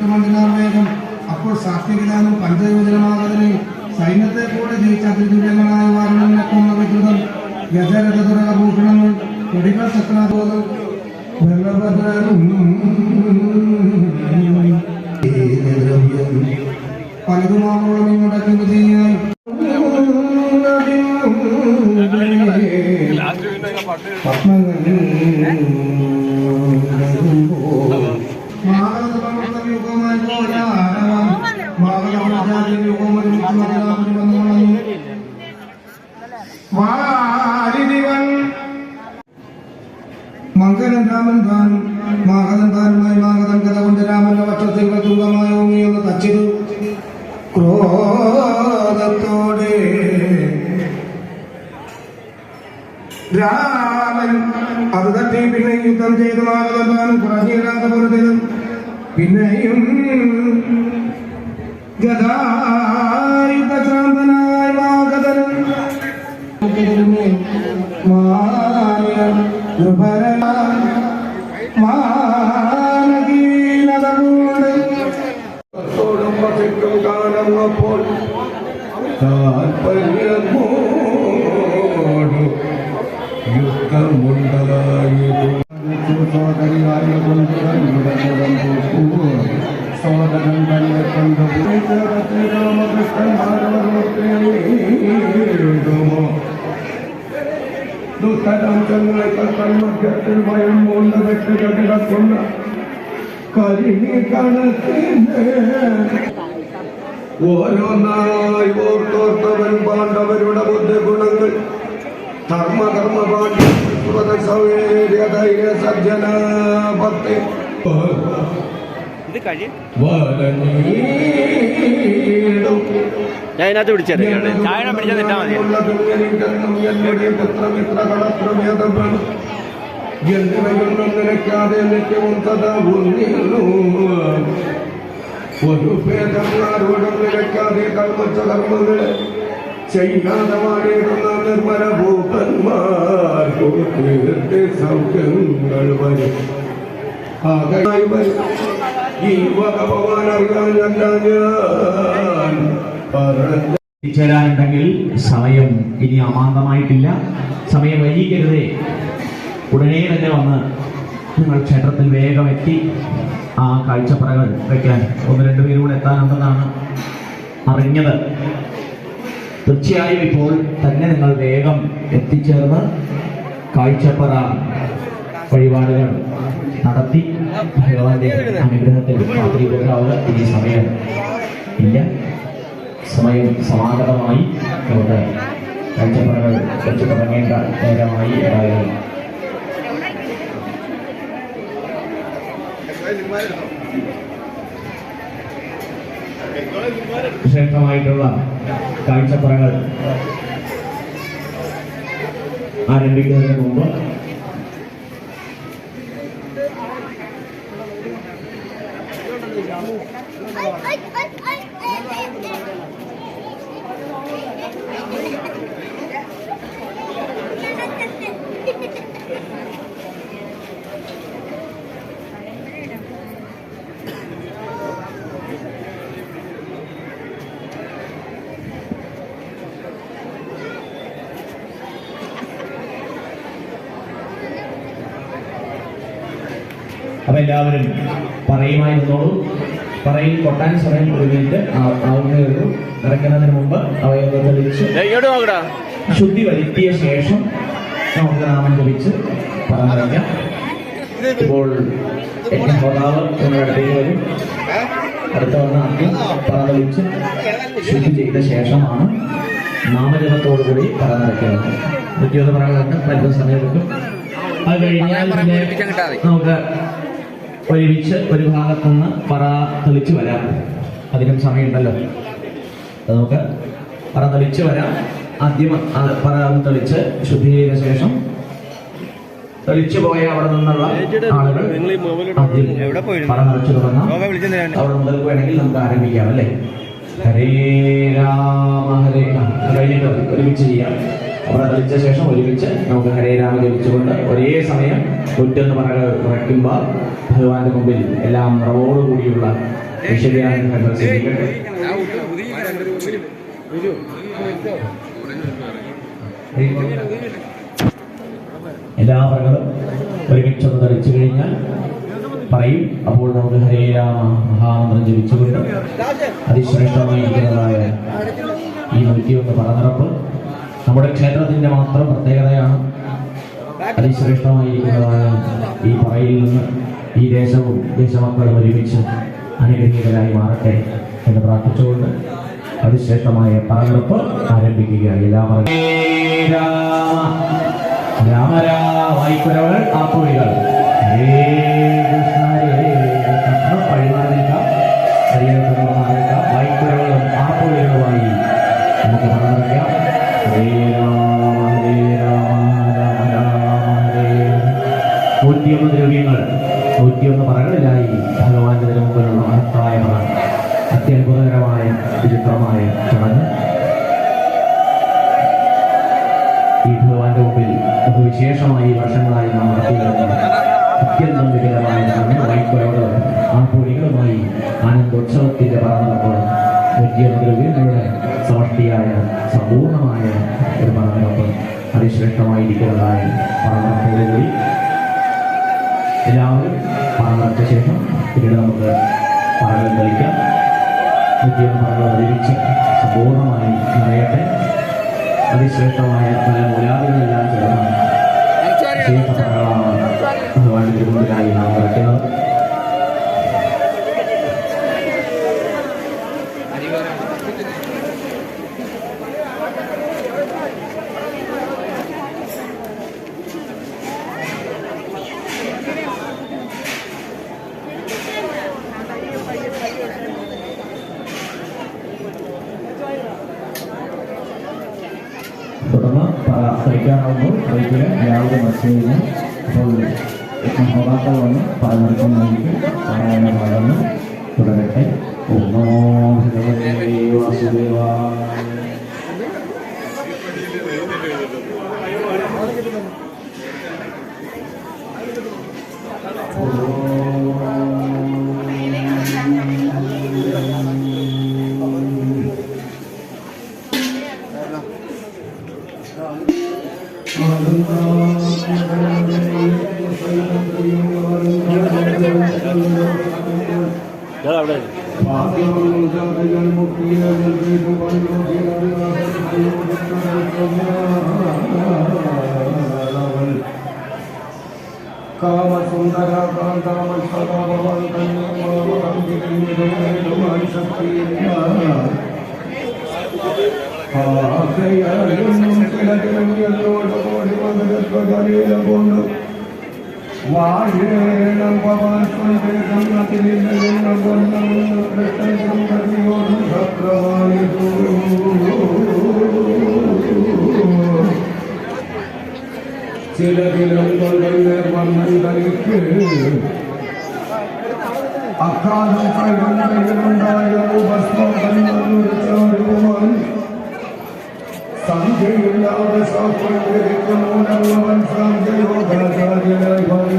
വേഗം അപ്പോൾ സാത്വികനാനും പഞ്ചയോജനമാകതിനെ സൈന്യത്തെ കൂടെ ജയിച്ച അതിതുല്യങ്ങളായ വാരണങ്ങളെ കൊന്ന വിദ്യുതം ഗജരഥതുരഭൂഷണങ്ങൾ കൊടികൾ ചക്രാബോധം വിജയിയായി പിന്നെ യുദ്ധം ചെയ്ത് മാഗതം കുറഞ്ഞില്ലാത്ത പുറത്തിലും പിന്നെയും ഗതായുധശാന്തനായ മാഗതനും കാണുന്നപ്പോൾ താൽപര്യമോട് യുദ്ധമുണ്ടതായിരുന്നു ഭയം കൊണ്ട് ഓരോന്നായി ഓർത്തോർത്തവൻ പാണ്ഡവരുടെ ബുദ്ധിഗുണങ്ങൾ ധർമ്മകർമ്മ പാണ്ഡ്യ സൗകര്യ ധൈര്യ സജ്ജന ഭക്തി. ഞാൻ ഇതിനകത്ത് പിടിച്ചറിയാം ചായ പിടിച്ചാൽ നിന്നാ മതി. എന്നിവയൊന്നും നിലയ്ക്കാതെ നിത്യവും സദാ ഒന്നിരുന്നു ഒരു ഭേദങ്ങളാരോടും നിലയ്ക്കാതെ ചെയ്യാതെ വാടിയിടുന്ന നിർമ്മല തീർത്തി സൗഖ്യങ്ങൾ വരും. ആകയായി സമയം ഇനി അമാന്തമായിട്ടില്ല. സമയം വൈകിക്കരുതേ. ഉടനെ തന്നെ വന്ന് നിങ്ങൾ ക്ഷേത്രത്തിൽ വേഗം എത്തി ആ കാഴ്ചപ്പറകൾ വയ്ക്കാൻ ഒന്ന് രണ്ടുപേരും കൂടെ എത്താനുണ്ടെന്നാണ് അറിഞ്ഞത്. തീർച്ചയായും ഇപ്പോൾ തന്നെ നിങ്ങൾ വേഗം എത്തിച്ചേർന്ന് കാഴ്ചപ്പറ വഴിപാടുകൾ നടത്തി ഭഗവാന്റെ അനുഗ്രഹത്തിൽ മാതൃകാവ് ഇനി സമയം ഇല്ല. സമയം സമാഗതമായി. നമ്മുടെ കാഴ്ചപ്പറകൾ വെച്ച് തുടങ്ങേണ്ട നേരമായി ഏതായാലും. ശ്രേഷ്ഠമായിട്ടുള്ള കാഴ്ചപ്പറകൾ ആരംഭിക്കുന്നതിന് മുമ്പ് അപ്പൊ എല്ലാവരും പറയുമായി നിന്നോളൂ. പറയിൽ കൊട്ടാൻ സമയം ഒരു മിനിറ്റ്. ആ- ആവുന്നേ ഉള്ളൂ. ഇറക്കുന്നതിന് മുമ്പ് അവയവം തെളിച്ച് ശുദ്ധി വരുത്തിയ ശേഷം നമുക്ക് നാമം ജപിച്ച് പറഞ്ഞറിയാം ഇപ്പോൾ എന്റെ ഹോതാവ് നിങ്ങളുടെ അടുത്തേക്ക് വരും. അടുത്ത വന്ന ആദ്യം പറഞ്ഞളിച്ച് ശുദ്ധി ചെയ്ത ശേഷമാണ് നാമജപത്തോടുകൂടി പറഞ്ഞിറക്കുന്നത് നൃത്യോത പറയുന്നുണ്ട് സമയം സമയമെടുക്കും അത് കഴിഞ്ഞാൽ നമുക്ക് ഒരുമിച്ച് ഒരു ഭാഗത്തുനിന്ന് പറ തെളിച്ച് വരാം. അതിനും സമയമുണ്ടല്ലോ. നമുക്ക് പറ തെളിച്ച് വരാം. ആദ്യം പറ തെളിച്ച് ശുദ്ധി ചെയ്ത ശേഷം തെളിച്ചു പോയ അവിടെ നിന്നുള്ള ആളുകൾ ആദ്യം? പറ നിറച്ചു തുടങ്ങാം. അവിടെ മുതൽ വേണമെങ്കിൽ നമുക്ക് ആരംഭിക്കാം അല്ലേ? ഹരേ രാമ ഹരേ കഴിഞ്ഞിട്ട് ഒരുമിച്ച് ചെയ്യാം. അവിടെ കളിച്ച ശേഷം ഒരുമിച്ച് നമുക്ക് ഹരേ രാമ ജപിച്ചുകൊണ്ട് ഒരേ സമയം ഒറ്റൊന്ന് പറകൾ ഉറയ്ക്കുമ്പോൾ ഭഗവാന്റെ മുമ്പിൽ എല്ലാം നിറവോടുകൂടിയുള്ള സ്വീകരിക്കട്ടെ എല്ലാ പറകളും ഒരുമിച്ചൊന്ന് ധരിച്ചു കഴിഞ്ഞാൽ പറയും അപ്പോൾ നമുക്ക് ഹരേ രാമ മഹാമന്ത്രം ജപിച്ചുകൊണ്ട് അതിശ്രേഷ്ഠമായിരിക്കുന്നതായ ഈ നൂറ്റിയൊന്ന് പറനിറപ്പ് നമ്മുടെ ക്ഷേത്രത്തിന്റെ മാത്രം പ്രത്യേകതയാണ് അതിശ്രേഷ്ഠമായിരിക്കുന്നതായ ഈ പറയിൽ നിന്ന് ഈ ദേശവും ദേശമക്കളും ഒരുമിച്ച് അനുഗ്രഹീതരായി മാറട്ടെ എന്ന് പ്രാർത്ഥിച്ചുകൊണ്ട് അതിശ്രേഷ്ഠമായ പറനിറപ്പ് ആരംഭിക്കുക. എല്ലാവർക്കും രാമ രാമ ആപ്പുവികൾ ഹരേ കൃഷ്ണ ബഹുവിശേഷമായി വർഷങ്ങളായി നാം നടത്തിവരുന്ന അത്യന്തം വികലമായ ചടങ്ങ് ആ ആൺപൂരികളുമായി ആനന്ദോത്സവത്തിന്റെ പറഞ്ഞപ്പോൾ ദ്രവ്യങ്ങളുടെ സമഷ്ടിയായ സമ്പൂർണമായ ഒരു പറഞ്ഞപ്പോൾ അതിശ്രേഷ്ഠമായിരിക്കുന്നതായ പറഞ്ഞപ്പോഴുകൂടി എല്ലാവരും പറഞ്ഞ ശേഷം പിന്നീട് നമുക്ക് പറഞ്ഞു കളിക്കാം നിത്യം ഒരുമിച്ച് സമ്പൂർണമായി നിറയട്ടെ. അതിശ്രേഷ്ഠമായ പല മൂലാദികളെല്ലാം 같이 다가가 좋아하는 분들이 많이 나온 것 같아요. 아니면 പറ കളിക്കാനാവുമ്പോൾ കളിക്കുക എല്ലാവരും മനസ്സിലായിരുന്നു അപ്പോൾ ഹോതാക്കൾ വന്ന് പറഞ്ഞിരിക്കുന്നതായിരിക്കും പാരായണ ഭാഗങ്ങൾ തുടരട്ടെ ഓം നമോ ഭഗവതേ വാസുദേവായ കാമസുന്ദര കാന്താമൻ സദാ ഭവൻ കൊണ്ട് വാഴേണം പവൻ സന്ദേശം കൊണ്ടം കൃഷ്ണോടും ഭദ്രമാണിതു ചില ദിനം பார்மை தரிக்கு அக்காதம் கைகண்டையில் உண்டாயிரம் பஸ்மம் கண்ணுமன் சந்தி இல்லாத சாப்பிட்டு மூலவன் சாந்தியோகாச்சாரியர் பாரு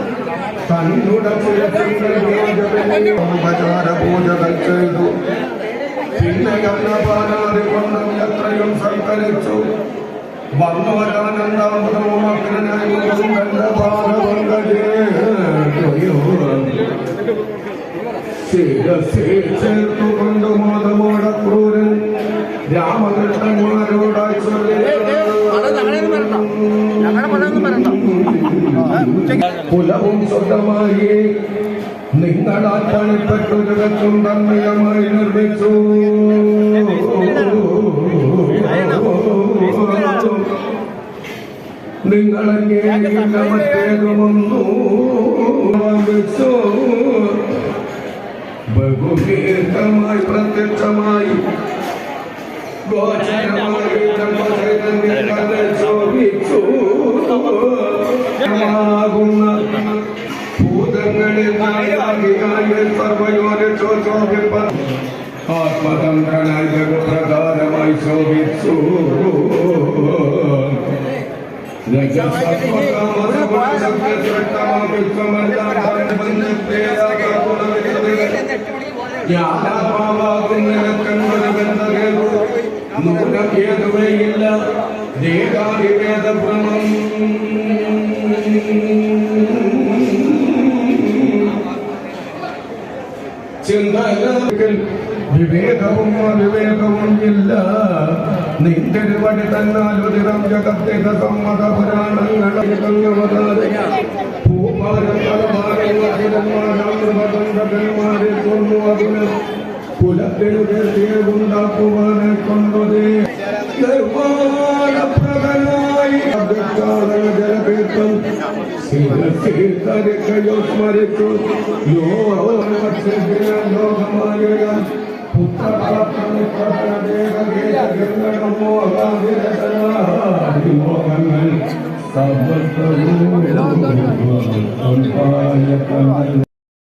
പോരിച്ച് പൂജകൾ ചെയ്തു. പിന്നെ അന്നപാനാതി കൊണ്ടും എത്രയും സൽക്കരിച്ചു ശിരസേ ചേർത്തുകൊണ്ട് മോദമോട ക്രൂരൻ രാമകൃഷ്ണന്മാരോടായി കുലവും സ്വന്തമായി നിങ്ങളാൽ പണിപ്പെട്ടു ജഗത്തും തന്മയമായി നിർമ്മിച്ചു. അന്വേഷിക്കുന്ന മറ്റേതുമൊന്നു വെച്ചോ ബഹുദീർഘമായി പ്രത്യക്ഷമായി ഗോചരമായി ശോഭിച്ചു നായകിയായ സർവയോനെ ശോഭിപ്പ ആത്മതന്ത്രനായി ബഹുപ്രകാരമായി ശോഭിച്ചു. ൂലഭേദമേയില്ല ദേഹാദിവേദഭ്രമം ചിന്തകൾ വിവേകവും അവിവേകവും ഇല്ല. നിന്റെ വടി തന്നാലുതിരം ജഗത്തേക സമ്മത പുരാണങ്ങളെ അതിന് കുലത്തിനുണ്ടാക്കുവാനെ കൊണ്ടതേ നിർവാണപ്രദനായി അഭിജ്ഞാന ജലപീഠം Sabır